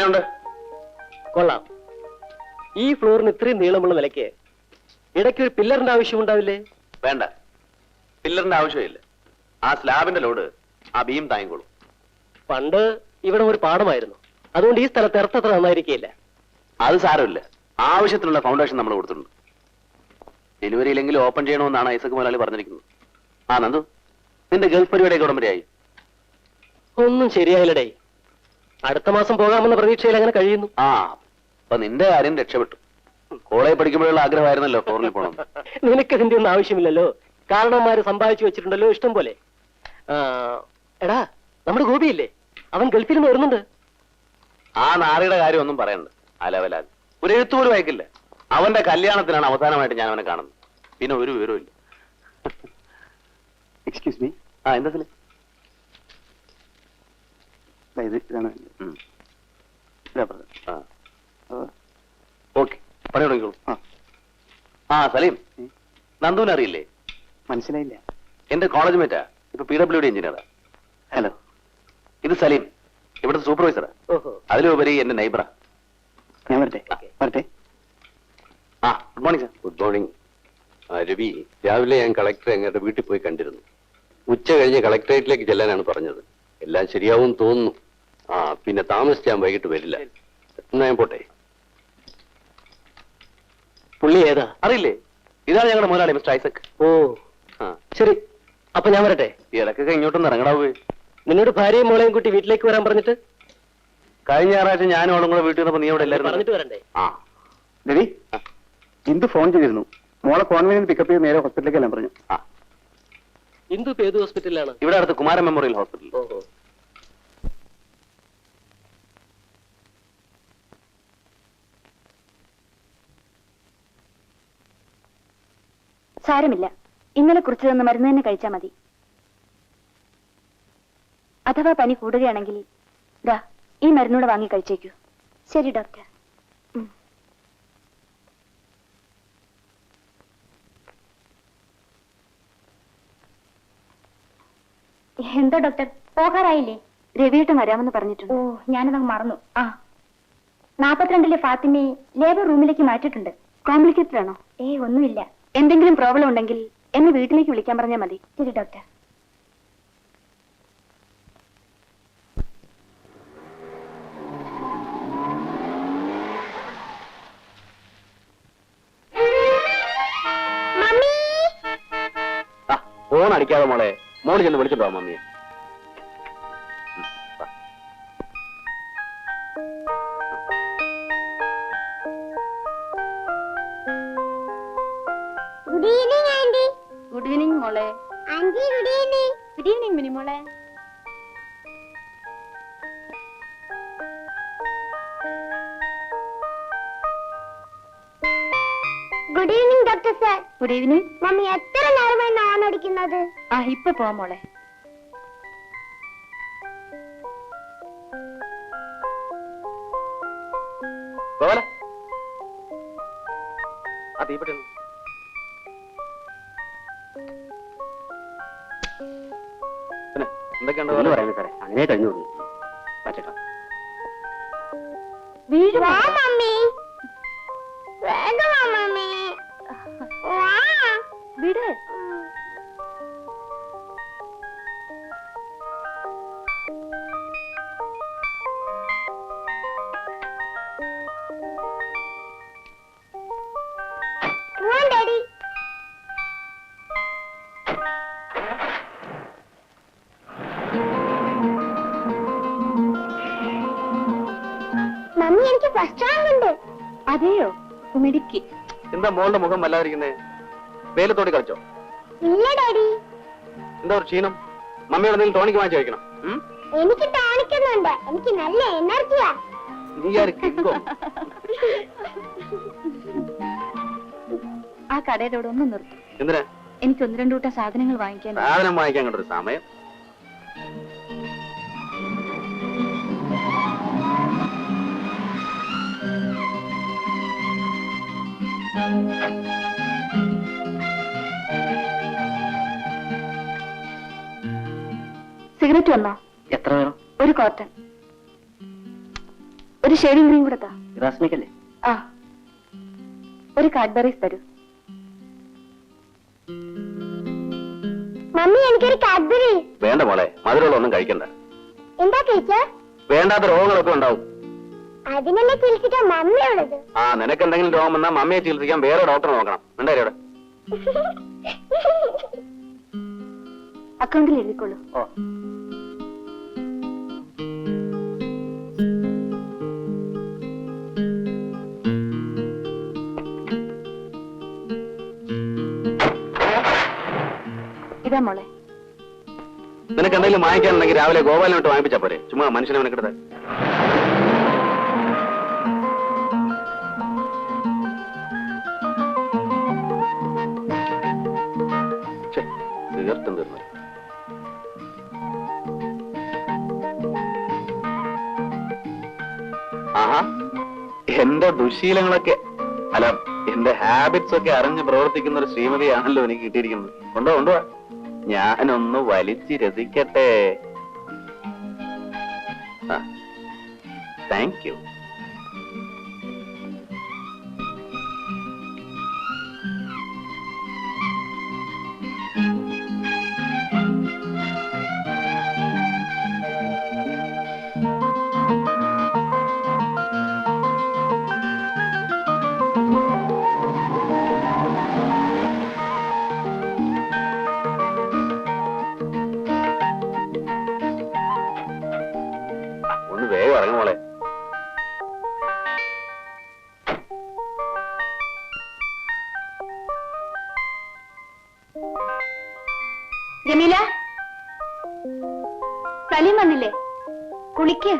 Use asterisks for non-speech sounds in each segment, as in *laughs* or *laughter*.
എങ്ങനെയുണ്ട്? കൊള്ളാം. ഈ ഫ്ലോറിന് ഇത്രയും നീളമുള്ള നിലയ്ക്ക് ഇടയ്ക്ക് ഒരു പില്ലറിന്റെ ആവശ്യമുണ്ടാവില്ലേ വേണ്ട. പില്ലറിന്റെ ആവശ്യമില്ല. ആ സ്ലാബിന്റെ ലോഡ് ആ ബീം താങ്ങിക്കോളും. പണ്ട് ഇവിടെ ഒരു പാടമായിരുന്നു. അതുകൊണ്ട് ഈ സ്ഥലത്ത് ഇറത്തത്ര നന്നായിരിക്കില്ല അത് സാരമില്ല. ആവശ്യത്തിനുള്ള ഫൗണ്ടേഷൻ നമ്മൾ കൊടുത്തിട്ടുണ്ട്. ഡെലിവറിയിലെങ്കിലും ഓപ്പൺ ചെയ്യണമെന്നാണ് ഐസക് മുതലാളി പറഞ്ഞിരിക്കുന്നത്. ആ നന്ദു നിന്റെ ഗൾഫ് പരിപാടിയൊക്കെ ഉടമ്പടിയായി ഒന്നും ശരിയായില്ലടേ. അടുത്ത മാസം പോകാമെന്ന പ്രതീക്ഷയിൽ അങ്ങനെ കഴിയുന്നു. ആ അപ്പൊ നിന്റെ കാര്യം രക്ഷപ്പെട്ടു. കോളേജ് പഠിക്കുമ്പോഴുള്ള ആഗ്രഹമായിരുന്നല്ലോ ഫോറിനിൽ പോകണം *laughs* നിനക്ക് ഇതിന്റെ ഒന്നും ആവശ്യമില്ലല്ലോ. കാരണവന്മാര് സമ്പാദിച്ചു വെച്ചിട്ടുണ്ടല്ലോ ഇഷ്ടം പോലെ ആ, എടാ നമ്മുടെ ഗോപിയില്ലേ? അവൻ ഗൾഫിൽ നിന്ന് വരുന്നുണ്ട്. ആ നാറിയുടെ കാര്യം ഒന്നും പറയണ്ട. അലവലാൽ ഒരു എഴുത്തു പോലും അയക്കില്ല. അവന്റെ കല്യാണത്തിനാണ് അവസാനമായിട്ട് ഞാൻ അവനെ കാണുന്നത്. പിന്നെ ഒരു വിവരവും ഇല്ല. എക്സ്ക്യൂസ് മീ ആ എന്താ? ഇത് ഇതാണ്. ഇതാ. ആ. ആ, ഓക്കെ പണി തുടങ്ങിക്കോളൂ ആ, ആ സലീം. ഉം. നന്ദുവിനെ അറിയില്ലേ? മനസ്സിലായില്ല. എന്റെ കോളേജ് മേറ്റാ ഇപ്പൊ പി ഡബ്ല്യു ഡി എഞ്ചിനീയറാ ഹലോ. ഇത് സലീം. ഇവിടുത്തെ സൂപ്പർവൈസറാ ഓഹോ. അതിലുപരി എന്റെ നൈബറാ ഞാൻ വരട്ടെ. വരട്ടെ. ആ good morning sir good morning ആ രവി രാവിലെ ഞാൻ കളക്ടറെ അങ്ങയുടെ വീട്ടിൽ പോയി കണ്ടിരുന്നു. ഉച്ച കഴിഞ്ഞ് കളക്ടറേറ്റിലേക്ക് ചെല്ലാനാണ് പറഞ്ഞത്. എല്ലാം ശരിയാവും തോന്നുന്നു. ആ പിന്നെ താമസിച്ച് ഞാൻ വൈകിട്ട് വരില്ല. എന്നാ ഞാൻ പോട്ടെ. പുള്ളി ഏതാ? അറിയില്ലേ? ഇതാണ് ഞങ്ങളുടെ മുതലാളി മിസ്റ്റർ ഐസക്. ഓ. ആ. ശരി. അപ്പൊ ഞാൻ വരട്ടെ. ഇടക്കൊക്കെ ഇങ്ങോട്ടൊന്ന് പോയി നിന്നോട് ഭാര്യയും മോളെയും കൂട്ടി വീട്ടിലേക്ക് വരാൻ പറഞ്ഞിട്ട്? കഴിഞ്ഞ ഞായറാഴ്ച ഞാനും അവളും കൂടെ വീട്ടിൽ വന്നപ്പോ നീ അവിടെ എല്ലാവരും പറഞ്ഞിട്ട് വരണ്ടേ? ആ. രവി ഇന്ദു ഫോൺ ചെയ്തിരുന്നു. മോളെ കോൺവെന്റിൽ പിക്കപ്പ് ചെയ്ത് നേരെ ഹോസ്പിറ്റലിലേക്ക് എല്ലാം പറഞ്ഞു. ആ. ഇന്ദു ഇപ്പൊ ഏത് ഹോസ്പിറ്റലിലാണ്? ഇവിടെ അടുത്ത് കുമാരൻ മെമ്മോറിയൽ ഹോസ്പിറ്റൽ ഓഹോ. സാരമില്ല. ഇന്നലെ കുറിച്ച് തന്ന മരുന്ന് തന്നെ കഴിച്ചാൽ മതി. അഥവാ പനി കൂടുകയാണെങ്കിൽ ദാ ഈ മരുന്നൂടെ വാങ്ങി കഴിച്ചേക്കൂ. ശരി ഡോക്ടർ. എന്താ ഡോക്ടർ? പോകാറായില്ലേ? രവിയേട്ടൻ വരാമെന്ന് പറഞ്ഞിട്ടുണ്ട്. ഓ ഞാനത് മറന്നു. ആ. നാപ്പത്തിരണ്ടിലെ ഫാത്തിമയെ ലേബർ റൂമിലേക്ക് മാറ്റിയിട്ടുണ്ട്. കോംപ്ലിക്കേറ്റഡ് ആണോ? ഏ ഒന്നുമില്ല. എന്തെങ്കിലും പ്രോബ്ലം ഉണ്ടെങ്കിൽ എന്നെ വീട്ടിലേക്ക് വിളിക്കാൻ പറഞ്ഞാൽ മതി. ശരി ഡോക്ടർ ഫോൺ അടിക്കാതെ മോളെ. മോൾ ചെന്ന് വിളിച്ചിട്ടോ മമ്മിയെ. മോളെ? Aunty good evening good evening Mini മോളെ. Good evening doctor sir good evening mummy എത്ര നേരമായി നോൺ അടിക്കുന്നത്? ആ ഇപ്പൊ പോ മോളെ. ഗോപാല ആ പറയാനില്ല സാറേ അങ്ങനെ കഴിഞ്ഞു പറ്റട്ടോ വാ മമ്മി. മിടുക്കി എന്താ മോളുടെ മുഖം വല്ലാതിരിക്കുന്നേ? വെയിലത്തോടി കളിച്ചോ. ഇല്ല ഡാഡി. എന്താ ഒരു ക്ഷീണം? മമ്മിയുടെ എന്തെങ്കിലും ടോണിക്ക് വാങ്ങിച്ചു കഴിക്കണം? ഉം? എനിക്ക് കാണിക്കുന്നുണ്ട് എനിക്ക് നല്ല എനർജിയാ. നീ ആര് ആ അവിടെ ഒന്ന് നിർത്തും. എന്തിനാ? എനിക്ക് ഒന്ന് രണ്ടു കൂട്ടം സാധനങ്ങൾ വാങ്ങിക്കാൻ സാധനം വാങ്ങിക്കാൻ കണ്ടൊരു സമയം. സിഗരറ്റ് വന്നോ? എത്ര വേണം? ഒരു കോട്ടൺ ഒരു ഷേവിംഗ് ക്രീം കൂടെ താ. റാസ്മിക്കല്ലേ ആ. ഒരു കാഡ്ബറീസ് തരൂ. മമ്മി എനിക്കൊരു കാഡ്ബറി. വേണ്ട മോളെ മധുരമുള്ള ഒന്നും കഴിക്കണ്ട. എന്താ ടീച്ചർ വേണ്ടാത്ത രോഗങ്ങളൊക്കെ ഉണ്ടാവും. അതിനല്ലേ ചികിത്സിക്കാൻ മമ്മയുള്ളത് ആ നിനക്ക് എന്തെങ്കിലും രോഗം വന്നാൽ മമ്മിയെ ചികിത്സിക്കാൻ വേറെ ഡോക്ടറെ നോക്കണം. ഉണ്ടായി അവിടെ അക്കൗണ്ടിൽ എഴുതിക്കോളൂ. ഓ. ഇതാ മോളെ. നിനക്ക് എന്തെങ്കിലും വാങ്ങിക്കാനുണ്ടെങ്കിൽ രാവിലെ ഗോപാലിനോട്ട് വാങ്ങിപ്പിച്ചാ പോരെ. ചുമ്മാ മനുഷ്യനെ അവനെടുത്ത് എന്റെ ദുശീലങ്ങളൊക്കെ. അല്ല എന്റെ ഹാബിറ്റ്സ് ഒക്കെ അറിഞ്ഞ് പ്രവർത്തിക്കുന്ന ഒരു ശ്രീമതിയാണല്ലോ എനിക്ക് കിട്ടിയിരിക്കുന്നത്. കൊണ്ടോ ഉണ്ടോ? ഞാനൊന്ന് വലിച്ചു രസിക്കട്ടെ. താങ്ക് യു സലീം വന്നില്ലേ? കുളിക്ക്.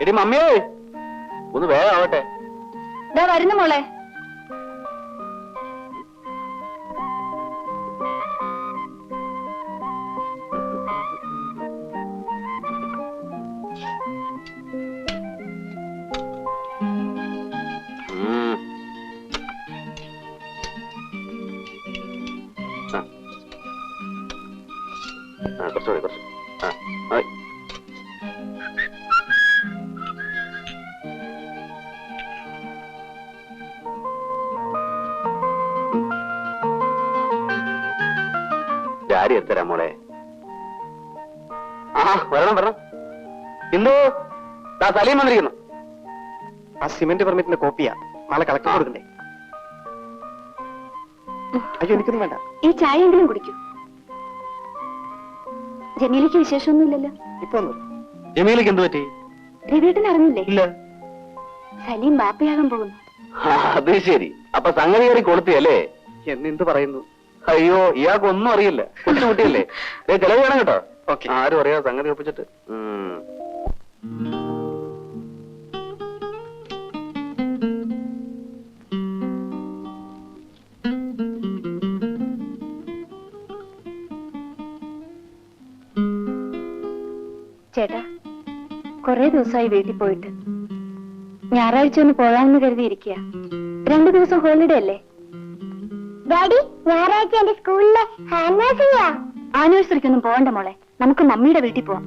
എടി മമ്മിയേ ഒന്ന് വേഗം ആവട്ടെ. ഇതാ വരുന്നു മോളെ. സലീം വന്നിരിക്കുന്നു. ആ സിമന്റ് പെർമിറ്റിന്റെ കോപ്പിയാ നാളെ കളക്ടർ കൊടുക്കണ്ടേ? അയ്യോ എനിക്കൊന്നും വേണ്ട. ഈ ചായ എങ്കിലും കുടിക്കൂ. ജമീലയ്ക്ക് വിശേഷമൊന്നുമില്ലല്ലോ. ഇപ്പൊ ഒന്നും ജമീലക്ക് എന്ത് പറ്റി? രവിയേട്ടൻ അറിഞ്ഞില്ലേ? ഇല്ല. സലീം ബാപ്പയാകാൻ പോകുന്നു. അത് ശരി. അപ്പൊ സംഗതി കയറി കൊടുത്തിയല്ലേ എന്നെന്ത് പറയുന്നു? അയ്യോ ഇയാൾക്ക് ഒന്നും അറിയില്ല. കൊച്ചു കുട്ടിയല്ലേ ദേ, ചെലവ് വേണം കേട്ടോ. ഓക്കെ. ആരും അറിയാതെ സംഗതി ഒപ്പിച്ചിട്ട്. ചേട്ടാ കുറെ ദിവസമായി വീട്ടിൽ പോയിട്ട്. ഞായറാഴ്ച ഒന്ന് പോകാമെന്ന് കരുതിയിരിക്കുക രണ്ടു ദിവസം ഹോളിഡേ അല്ലേ? ഡാഡി ഞായറാഴ്ച എന്റെ സ്കൂളിലെ ഹാൻഡ് വാഷിംഗാ ആനിവേഴ്സറിക്കൊന്നും പോകണ്ട മോളെ. നമുക്ക് മമ്മിയുടെ വീട്ടിൽ പോവാം.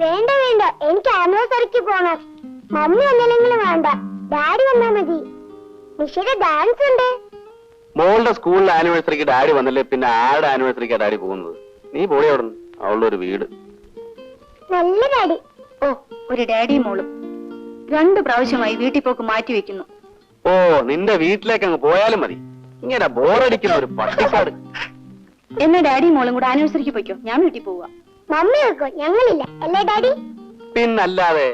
വേണ്ട വേണ്ട. എനിക്ക് ആനിവേഴ്സറിക്ക് പോകണം മമ്മി ഒന്നില്ലെങ്കിലും വേണ്ട. ഡാഡി വന്നാ മതി. നിഷയുടെ ഡാൻസ് ഉണ്ട്. മോളുടെ സ്കൂളിലെ ആനിവേഴ്സറിക്ക് ഡാഡി വന്നില്ലേ പിന്നെ ആരുടെ ആനിവേഴ്സറിക്കാ ഡാഡി പോകുന്നത്? നീ പോളി അവിടെ അവളുടെ ഒരു വീട്. നല്ല ഡാഡി. ഓ ഒരു ഡാഡിയും മോളും. രണ്ടു പ്രാവശ്യമായി വീട്ടിൽ പോക്ക് മാറ്റി വെക്കുന്നു. ഓ നിന്റെ വീട്ടിലേക്ക് അങ്ങ് പോയാലും മതി. ഇങ്ങനെ ബോറടിക്കുന്ന ഒരു പട്ടിക്കാട്. എന്നാ ഡാഡിയും മോളും കൂടെ ആനിവേഴ്സറിക്ക് പോയിക്കോ. ഞാൻ വീട്ടിൽ പോവാ. മമ്മി വെക്കോ ഞങ്ങളില്ല. അല്ലേ ഡാഡി? പിന്നല്ലാതെ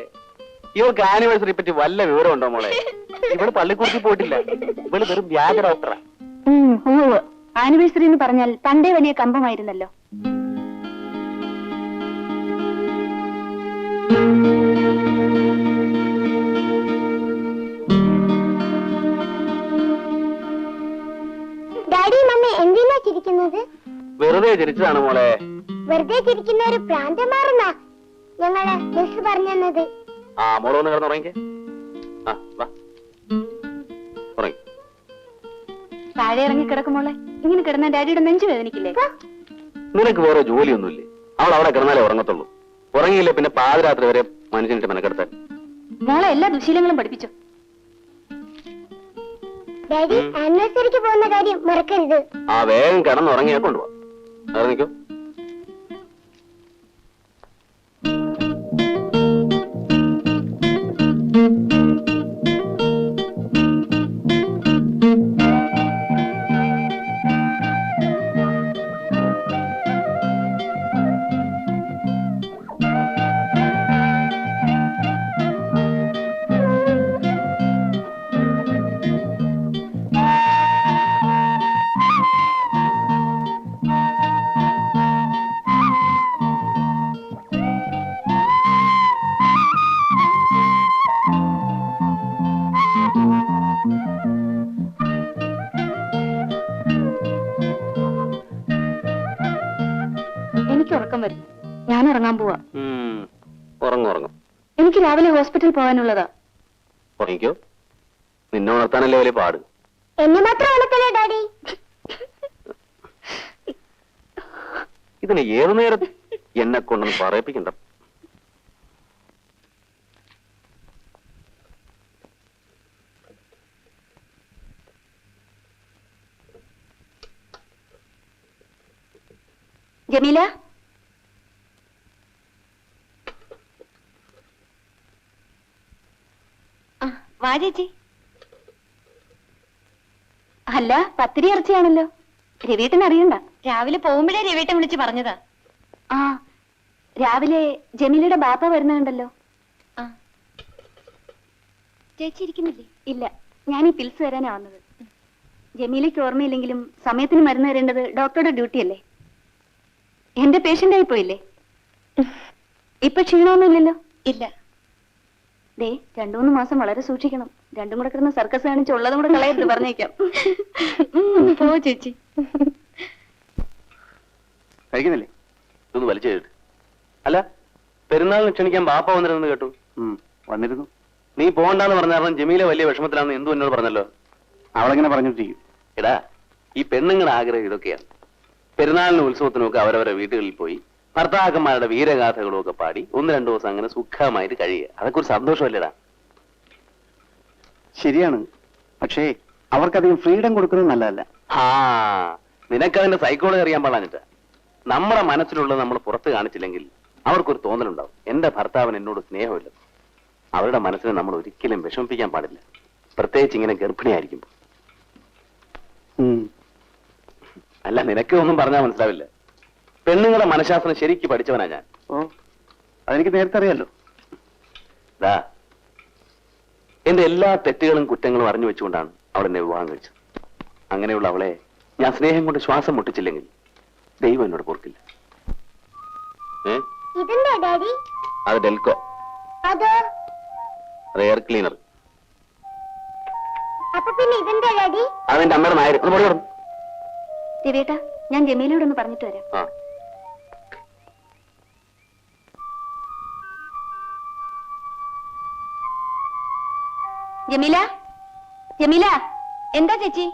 ഇവർക്ക് ആനിവേഴ്സറി പറ്റി വല്ല വിവരമുണ്ടോ മോളെ? ഇവിടെ പള്ളിക്കൂടത്തിൽ പോയിട്ടില്ല. ഇവൾ വെറും വ്യാജ ഡോക്ടറാ. ആനിവേഴ്സറി എന്ന് പറഞ്ഞാൽ തന്റെ വലിയ കമ്പമായിരുന്നല്ലോ. ചിരിച്ചതാണ് മോളെ. വെറുതെ ചിരിക്കുന്ന ഒരു പ്രാന്തമാറുന്ന ഞങ്ങൾ മിസ് പറഞ്ഞത് ആ മോൾ ഒന്ന് കിടന്നുറങ്ങിക്കേ ആ വാ. ഉറങ്ങി. താഴെ ഇറങ്ങി കിടക്കുമോളെ ഇങ്ങനെ കിടന്ന ഡാഡിയുടെ നെഞ്ചു വേദനിക്കില്ലേ? നിനക്ക് വേറെ ജോലിയൊന്നുമില്ലേ. അവൾ അവിടെ കിടന്നാലേ ഉറങ്ങത്തുള്ളൂ. ഉറങ്ങിയില്ല പിന്നെ പാതിരാത്രി വരെ മനുഷ്യനിട്ട് മെനക്കെടുത്താൻ മോളെ എല്ലാ ദുശീലങ്ങളും പഠിപ്പിച്ചു. ഡാഡി ആനിവേഴ്സറിക്ക് പോകുന്ന കാര്യം മറക്കരുത്. ആ വേഗം കിടന്നുറങ്ങിയാ കൊണ്ടുപോവാ ഇറങ്ങിക്കോ എനിക്ക് ഉറക്കം വരും. ഞാൻ ഉറങ്ങാൻ പോവാ. ഉറങ്ങും ഉറങ്ങും. എനിക്ക് രാവിലെ ഹോസ്പിറ്റലിൽ പോകാനുള്ളതാ. ഉറങ്ങിക്കോ. നിന്നെ ഉണർത്താനല്ലേ വലിയ പാട്. എന്നെ മാത്രം ഉണക്കല്ലേ ഡാഡി? ഇതിന് ഏതു നേരം എന്നെ കൊണ്ടൊന്ന് പറയിപ്പിക്കണ്ട. ജമീല ആ, വാ ചേച്ചി. അല്ല പത്തിരി ഇറച്ചിയാണല്ലോ. രവീട്ടൻ അറിയണ്ട. രാവിലെ പോകുമ്പോഴേ രവീട്ടൻ വിളിച്ച് പറഞ്ഞതാ. ആ രാവിലെ ജമീലയുടെ ബാപ്പ വരുന്നുണ്ടല്ലോ. ആ. ചേച്ചി ഇരിക്കുന്നില്ലേ? ഇല്ല ഞാൻ ഈ പിൽസ് വരാനാ വന്നത്. ജമീലയ്ക്ക് ഓർമ്മയില്ലെങ്കിലും സമയത്തിന് മരുന്ന് തരേണ്ടത് ഡോക്ടറുടെ ഡ്യൂട്ടി അല്ലേ എന്റെ പേഷ്യന്റ് ആയി പോയില്ലേ ഇപ്പൊ ക്ഷീണമൊന്നുമില്ലല്ലോ? ഇല്ല. ദേ രണ്ടു മൂന്ന് മാസം വളരെ സൂക്ഷിക്കണം. രണ്ടും കൂടെ കിടന്ന് സർക്കസ് കാണിച്ച് ഉള്ളതും കൂടെ കളയരുത് പറഞ്ഞേക്കാം. ഓ പോ ചേച്ചി. കഴിക്കുന്നില്ലേ? ഇതൊന്ന് വലിച്ചു കേട്ട് അല്ല പെരുന്നാളിന് ക്ഷണിക്കാൻ ബാപ്പ വന്നിരുന്നു കേട്ടു. വന്നിരുന്നു. നീ പോകണ്ടെന്ന് പറഞ്ഞാൽ ജമീലെ വലിയ വിഷമത്തിലാണെന്ന് എന്തു എന്നോട് പറഞ്ഞല്ലോ? അവളെങ്ങനെ പറഞ്ഞിട്ടിരിക്കും? എടാ ഈ പെണ്ണുങ്ങളുടെ ആഗ്രഹം ഇതൊക്കെയാണ്. പെരുന്നാളിനും ഉത്സവത്തിനും ഒക്കെ അവരവരുടെ വീടുകളിൽ പോയി ഭർത്താക്കന്മാരുടെ വീരഗാഥകളും ഒക്കെ പാടി ഒന്ന് രണ്ടു ദിവസം അങ്ങനെ സുഖമായിട്ട് കഴിയുക. അതൊക്കെ ഒരു സന്തോഷമല്ലേടാ? ശരിയാണ്. പക്ഷേ അവർക്കധികം ഫ്രീഡം കൊടുക്കുന്നത് നല്ലതല്ല. ആ നിനക്കതിന്റെ സൈക്കോളജി അറിയാൻ പാടാനിട്ട നമ്മുടെ മനസ്സിലുള്ളത് നമ്മൾ പുറത്ത് കാണിച്ചില്ലെങ്കിൽ അവർക്കൊരു തോന്നലുണ്ടാവും. എന്റെ ഭർത്താവിന് എന്നോട് സ്നേഹമില്ല. അവരുടെ മനസ്സിനെ നമ്മൾ ഒരിക്കലും വിഷമിപ്പിക്കാൻ പാടില്ല. പ്രത്യേകിച്ച് ഇങ്ങനെ ഗർഭിണിയായിരിക്കുമ്പോൾ. അല്ല നിനക്ക് ഒന്നും പറഞ്ഞാൽ മനസ്സിലാവില്ല. പെണ്ണുങ്ങളുടെ മനഃശാസ്ത്രം ശരിക്ക് പഠിച്ചവനാ ഞാൻ. ഓ അതെനിക്ക് നേരത്തെ അറിയാലോ. ദാ എന്റെ എല്ലാ തെറ്റുകളും കുറ്റങ്ങളും അറിഞ്ഞു വെച്ചുകൊണ്ടാണ് അവൾ എന്നെ വിവാഹം കഴിച്ചത്. അങ്ങനെയുള്ള അവളെ ഞാൻ സ്നേഹം കൊണ്ട് ശ്വാസം മുട്ടിച്ചില്ലെങ്കിൽ ദൈവം എന്നോട് പൊറുക്കില്ല. ഏ? ഇതെന്താ ഡാഡി? അത് ഡെൽക്കോ അതോ? അത് എയർ ക്ലീനർ. അപ്പൊ പിന്നെ ഇതെന്താ ഡാഡി? അതെന്റെ അമ്മയുടെ നായർ ഒന്ന് പൊടി ഞാൻ ജമീലയോടൊന്ന് പറഞ്ഞിട്ട് വരാം. ആ. ജമീല? ജമീല എന്താ ചേച്ചി?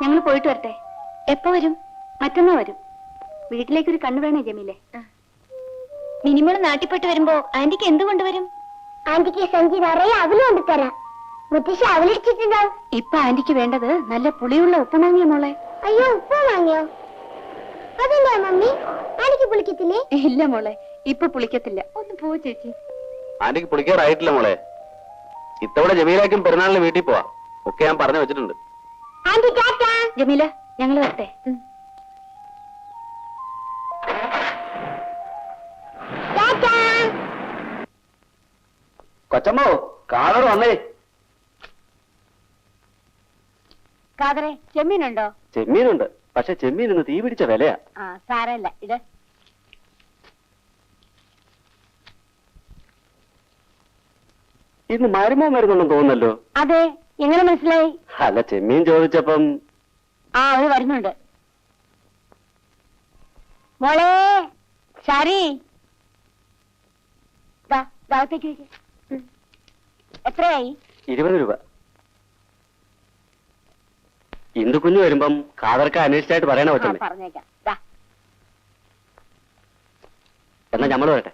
ഞങ്ങൾ പോയിട്ട് വരട്ടെ. എപ്പോ വരും? മറ്റന്നാ വരും. വീട്ടിലേക്ക് ഒരു കണ്ണു വേണേ ജമീലെ. മിനിമോൾ നാട്ടിപ്പെട്ട് വരുമ്പോ ആന്റിക്ക് എന്ത് കൊണ്ടുവരും? ആന്റിക്ക് സഞ്ചി നിറയെ അവൽ കൊണ്ടുതരാം മുത്തശ്ശി അവലിടിച്ചിട്ടുണ്ടാവും ഇപ്പൊ ആന്റിക്ക് വേണ്ടത് നല്ല പുളിയുള്ള ഉപ്പുമാങ്ങിയ മോളെ. അയ്യോ ഉപ്പ് വാങ്ങിയോ അതെന്താ മമ്മി? ആന്റിക്ക് പുളിക്കത്തില്ലേ? ഇല്ല മോളെ ഇപ്പൊ പുളിക്കത്തില്ല. ഒന്ന് പോ ചേച്ചി. ആന്റിക്ക് പുളിക്കാറായിട്ടില്ല മോളെ. ഇത്തവണ ജമീലാക്കും പെരുന്നാളിന് വീട്ടിൽ പോവാ. ഒക്കെ ഞാൻ പറഞ്ഞു വെച്ചിട്ടുണ്ട്. ജമീല ഞങ്ങൾ വരട്ടെ. ടാറ്റാ കൊച്ചമ്മോ കാതറ് വന്നേ. കാതറെ ചെമ്മീനുണ്ടോ? ചെമ്മീനുണ്ട്. പക്ഷെ ചെമ്മീൻ ഇന്ന് തീ പിടിച്ച വിലയാ സാരല്ല ഇട്. ഇന്ന് മരുമോ മരുന്നൊന്നും തോന്നുന്നല്ലോ? അതെ എങ്ങനെ മനസ്സിലായി? അല്ല ചെമ്മീൻ ചോദിച്ചപ്പം ആ അവർ വരുന്നുണ്ട്. മോളെ ശാരി. എത്രയായി? ഇരുപത് രൂപ. ഇന്ദു കുഞ്ഞു വരുമ്പം കാതർക്ക് അന്വേഷിച്ചായിട്ട് പറയണ കൊച്ചമ്മേ പറഞ്ഞേക്കാം. എന്നാ ഞമ്മൾ വരട്ടെ.